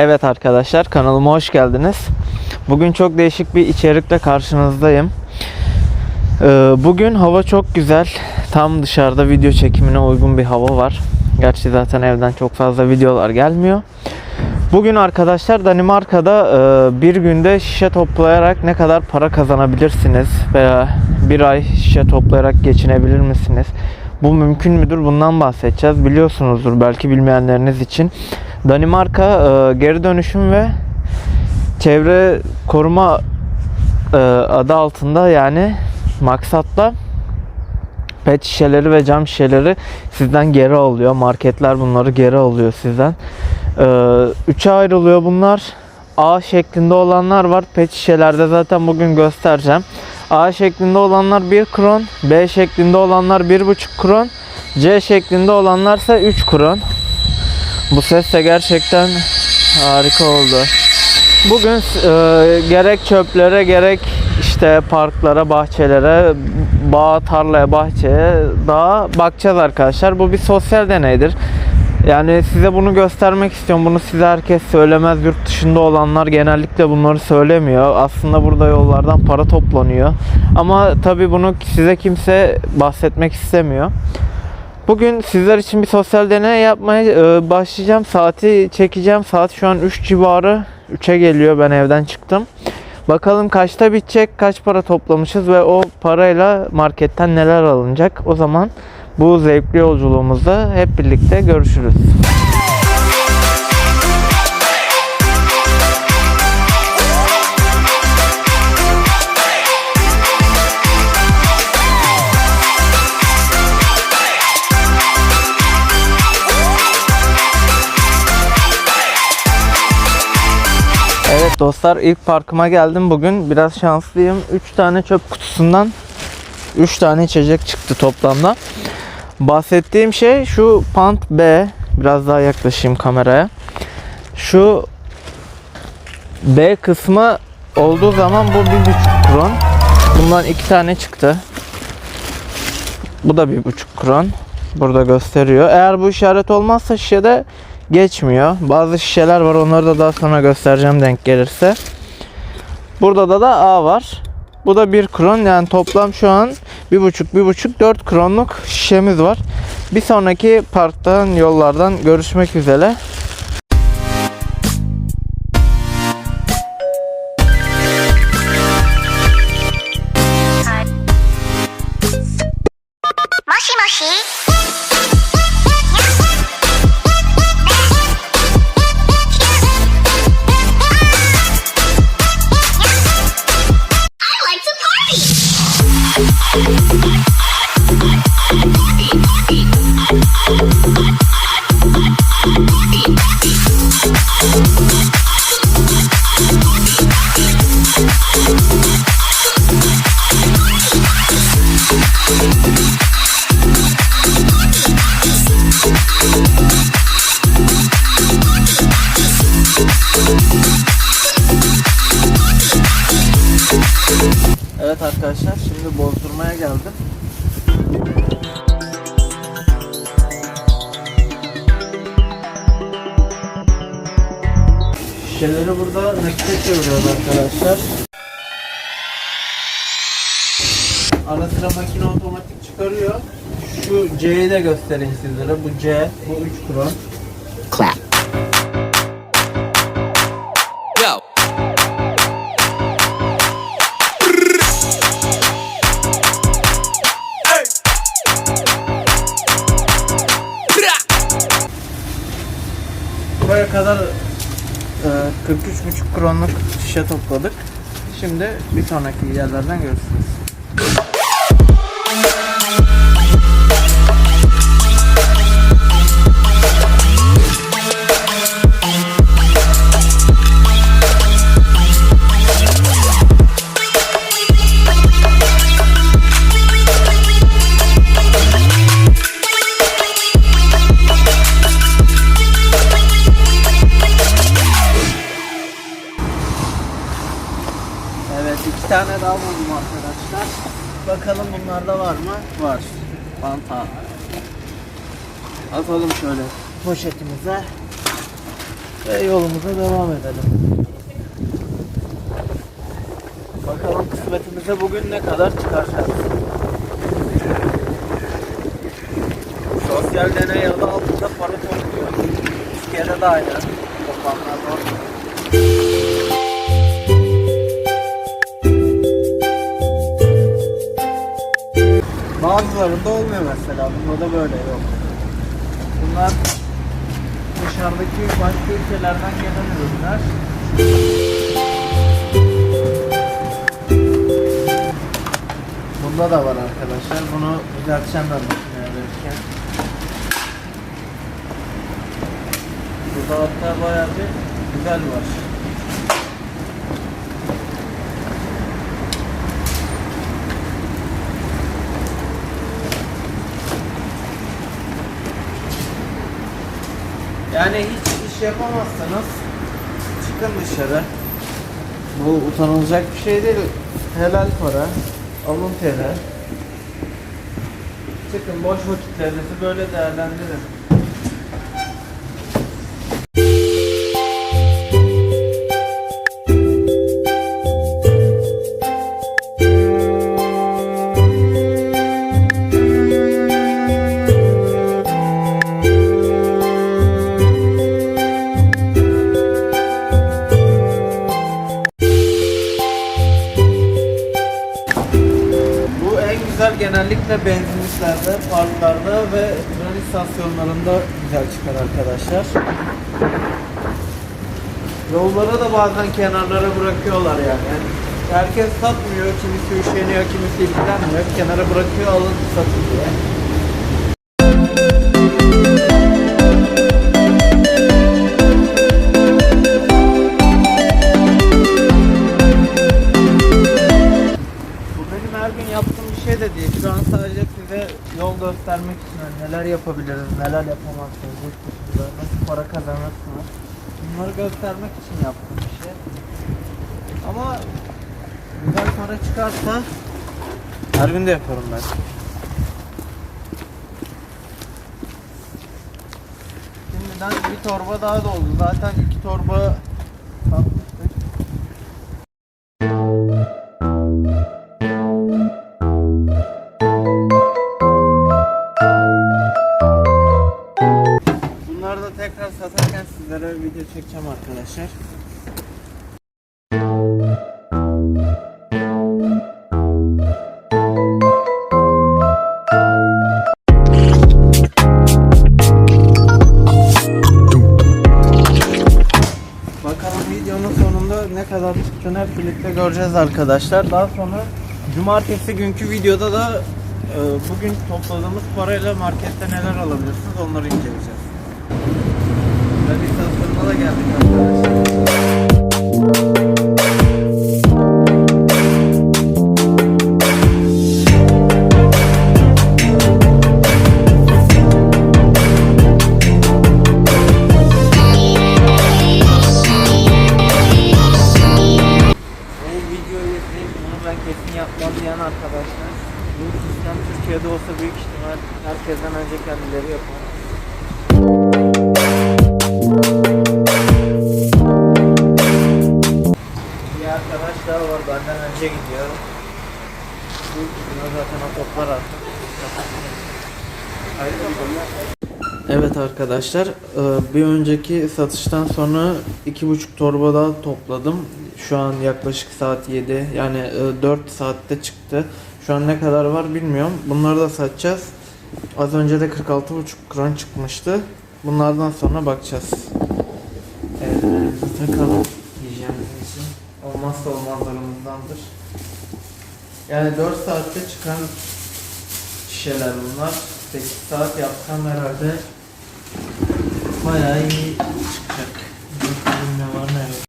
Evet arkadaşlar kanalıma hoş geldiniz. Bugün çok değişik bir içerikle karşınızdayım. Ee, Bugün hava çok güzel. Tam dışarıda video çekimine uygun bir hava var. Gerçi zaten evden çok fazla videolar gelmiyor. Bugün arkadaşlar Danimarka'da e, bir günde şişe toplayarak ne kadar para kazanabilirsiniz veya bir ay şişe toplayarak geçinebilir misiniz? Bu mümkün müdür? Bundan bahsedeceğiz. Biliyorsunuzdur belki bilmeyenleriniz için. Danimarka e, geri dönüşüm ve çevre koruma e, adı altında yani maksatla pet şişeleri ve cam şişeleri sizden geri alıyor. Marketler bunları geri alıyor sizden. Ee, üçe ayrılıyor bunlar. A şeklinde olanlar var. Pet şişelerde zaten bugün göstereceğim. A şeklinde olanlar 1 kron, B şeklinde olanlar 1,5 kron, C şeklinde olanlarsa 3 kron. Bu ses de gerçekten harika oldu. Bugün e, gerek çöplere gerek işte parklara, bahçelere, bağ, tarlaya, bahçeye, dağa bakacağız arkadaşlar. Bu bir sosyal deneydir. Yani size bunu göstermek istiyorum. Bunu size herkes söylemez. Yurt dışında olanlar genellikle bunları söylemiyor. Aslında burada yollardan para toplanıyor. Ama tabii bunu size kimse bahsetmek istemiyor. Bugün sizler için bir sosyal deney yapmaya e, başlayacağım. Saati çekeceğim. Saat şu an 3 civarı. 3'e geliyor. Ben evden çıktım. Bakalım kaçta bitecek, kaç para toplamışız ve o parayla marketten neler alınacak. O zaman bu zevkli yolculuğumuzda hep birlikte görüşürüz. Dostlar ilk parkıma geldim bugün. Biraz şanslıyım. 3 tane çöp kutusundan 3 tane içecek çıktı toplamda. Bahsettiğim şey şu pant B. Biraz daha yaklaşayım kameraya. Şu B kısmı olduğu zaman bu bir buçuk kron. Bundan iki tane çıktı. Bu da bir buçuk kron. Burada gösteriyor. Eğer bu işaret olmazsa şişede geçmiyor. Bazı şişeler var onları da daha sonra göstereceğim denk gelirse. Burada da da A var. Bu da 1 kron yani toplam şu an 1,5 1,5 4 kronluk şişemiz var. Bir sonraki parktan yollardan görüşmek üzere. Evet arkadaşlar şimdi bozdurmaya geldim. Şişeleri burada nakite çeviriyoruz arkadaşlar. Ara sıra makine otomatik çıkarıyor. Şu C'yi de göstereyim sizlere. Bu C, bu 3 kron. clap. Buraya kadar 43,5 kronluk şişe topladık. Şimdi bir sonraki yerlerden görüşürüz. Bakalım bunlarda var mı? Var. Banta. Atalım şöyle poşetimize. Ve yolumuza devam edelim. Bakalım kısmetimize bugün ne kadar çıkaracağız. Sosyal deney adı altında para topluyor. Türkiye'de de aynı. Toplamlar var. Bazılarında olmuyor mesela. Bunda da böyle yok. Bunlar dışarıdaki başka ülkelerden gelen ürünler. Bunda da var arkadaşlar. Bunu düzelteceğim ben makineye verirken. Burada hatta bayağı bir güzel var. Yani hiç iş yapamazsanız çıkın dışarı. Bu utanılacak bir şey değil. Helal para. Alın teri. Çıkın boş vakitlerinizi böyle değerlendirin. İstasyonlarında güzel çıkar arkadaşlar. Yollara da bazen kenarlara bırakıyorlar yani. Herkes satmıyor, kimisi üşeniyor, kimisi ilgilenmiyor. Kenara bırakıyor, alın satın diye. Yaptığım bir şey de değil. Şu an sadece size yol göstermek için hani neler yapabiliriz, neler yapamazsınız, nasıl para kazanırsınız. Bunları göstermek için yaptığım bir şey. Ama güzel para çıkarsa her gün de yaparım ben. Şimdiden bir torba daha doldu. Zaten iki torba satmıştık. Göreceğiz arkadaşlar. Daha sonra cumartesi günkü videoda da e, bugün topladığımız parayla markette neler alabilirsiniz onları inceleyeceğiz. Ve istasyonuna da geldik arkadaşlar. Arkadaşlar. Bu sistem Türkiye'de olsa büyük ihtimal herkesten önce kendileri yapar. Bir arkadaş daha var benden önce gidiyor. Bu zaten o toplar artık. Bakalım. Evet arkadaşlar e, bir önceki satıştan sonra iki buçuk torba daha topladım. Şu an yaklaşık saat 7 yani 4 saatte çıktı. Şu an ne kadar var bilmiyorum. Bunları da satacağız. Az önce de 46,5 kron çıkmıştı. Bunlardan sonra bakacağız. Evet, takalım. Hijyenimiz için. Olmazsa olmazlarımızdandır. Yani 4 saatte çıkan şişeler bunlar. 8 saat yapsam herhalde bayağı iyi çıkacak. Bakalım ne var ne yok.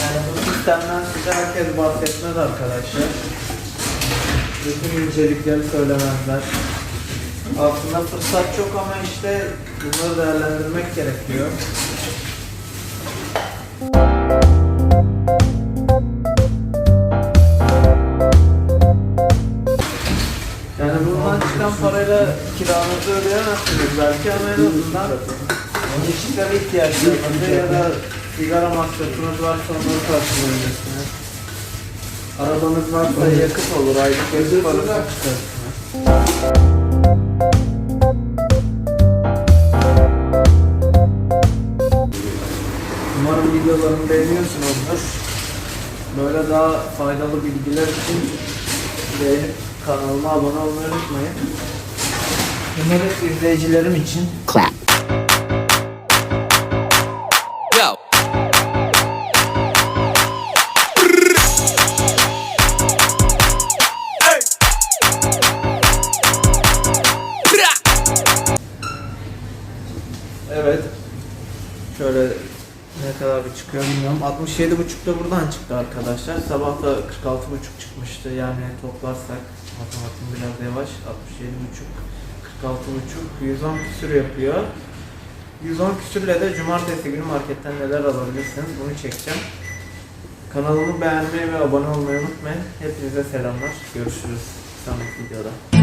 Yani bu sistemden size herkes bahsetmez arkadaşlar. Bütün incelikleri söylemezler. Aslında fırsat çok ama işte bunları değerlendirmek gerekiyor. Çıkan parayla kiranızı ödeyemezsiniz belki ama en azından geçiklere ihtiyaçlarınızı ya da sigara masrafınız varsa onları karşılayabilirsiniz. Arabanız varsa yakıt olur, aylık yakıt parası çıkarsınız. Umarım videolarımı beğeniyorsunuzdur. Böyle daha faydalı bilgiler için beğenip kanalıma abone olmayı unutmayın. Umarım izleyicilerim için Clap. Yo. Evet. Şöyle ne kadar bir çıkıyor bilmiyorum. 67.5 da buradan çıktı arkadaşlar. Sabah da 46.5 çıkmıştı. Yani toplarsak matematiğim biraz yavaş. 67.5 46.5 110 küsür yapıyor. 110 küsürle de cumartesi günü marketten neler alabilirsiniz bunu çekeceğim. Kanalımı beğenmeyi ve abone olmayı unutmayın. Hepinize selamlar. Görüşürüz. Sonraki videoda.